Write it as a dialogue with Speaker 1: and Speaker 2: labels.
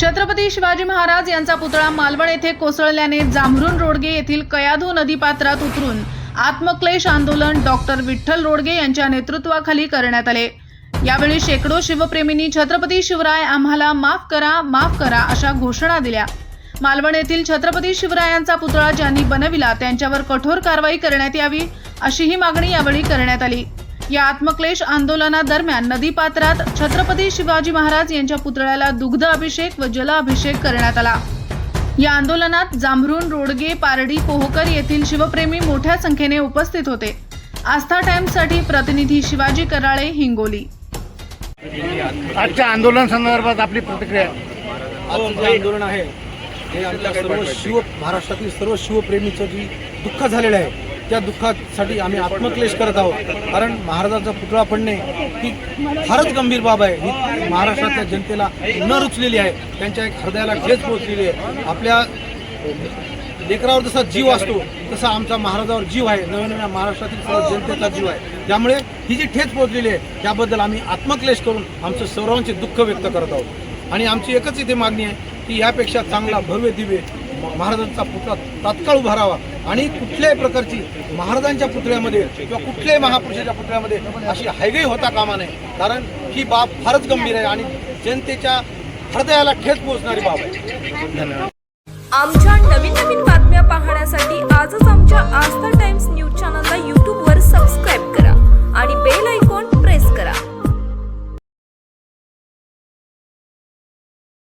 Speaker 1: छत्रपती शिवाजी महाराज यांचा पुतळा मालवण येथे कोसळल्याने जांभरून रोडगे येथील कयाधू नदीपात्रात उतरून आत्मक्लेश आंदोलन डॉक्टर विठ्ठल रोडगे यांच्या नेतृत्वाखाली करण्यात आले. यावेळी शेकडो शिवप्रेमींनी छत्रपती शिवराय आम्हाला माफ करा माफ करा अशा घोषणा दिल्या. मालवण येथील छत्रपती शिवरायांचा पुतळा ज्यांनी बनविला त्यांच्यावर कठोर कारवाई करण्यात यावी अशीही मागणी यावेळी करण्यात आली. या आत्मक्लेश आंदोलनादरम्यान नदीपात्रात छत्रपती शिवाजी महाराज यांच्या पुतळ्याला दुग्ध अभिषेक व जल अभिषेक करण्यात आला. या आंदोलनात जांभरून रोडगे पारडी पोहकर येथील शिवप्रेमी मोठ्या संख्येने उपस्थित होते. आस्था टाइम्ससाठी प्रतिनिधी शिवाजी कराळे हिंगोली.
Speaker 2: आजच्या आंदोलन संदर्भात आपली प्रतिक्रिया?
Speaker 3: आंदोलन आहे हे आमच्या सर्व शिव महाराष्ट्रातील सर्व शिवप्रेमीचं जी दुःख झालेलं आहे त्या दुःखासाठी आम्ही आत्मक्लेश करत आहोत. कारण महाराजांचा पुतळा पडणे ही फारच गंभीर बाब आहे. ही महाराष्ट्रातल्या जनतेला न रुचलेली आहे. त्यांच्या एक हृदयाला ठेच पोहोचलेली आहे. आपल्या लेकरावर जसा जीव असतो तसा आमचा महाराजावर जीव आहे. नव्या नव्या महाराष्ट्रातील सर्व जनतेचा जीव आहे. त्यामुळे ही जी ठेच पोहोचलेली आहे त्याबद्दल आम्ही आत्मक्लेश करून आमचं सर्वांचे दुःख व्यक्त करत आहोत. आणि आमची एकच इथे मागणी आहे की यापेक्षा चांगला भव्य दिव्य महाराजांचा पुतळा तात्काळ उभारावा आणि कुठल्याही प्रकारची महाराजांच्या पुतळ्यामध्ये किंवा कुठल्याही महापुरुषाच्या पुतळ्यामध्ये अशी हायगई होता कामा नये. कारण ही बाब फारच गंभीर आहे आणि जनतेच्या हृदयाला ठेच पोहोचणारी बाब आहे.
Speaker 2: धन्यवाद
Speaker 4: आमच्या नवीन नवीन बातम्या पाहण्यासाठी आजच आमच्या आस्था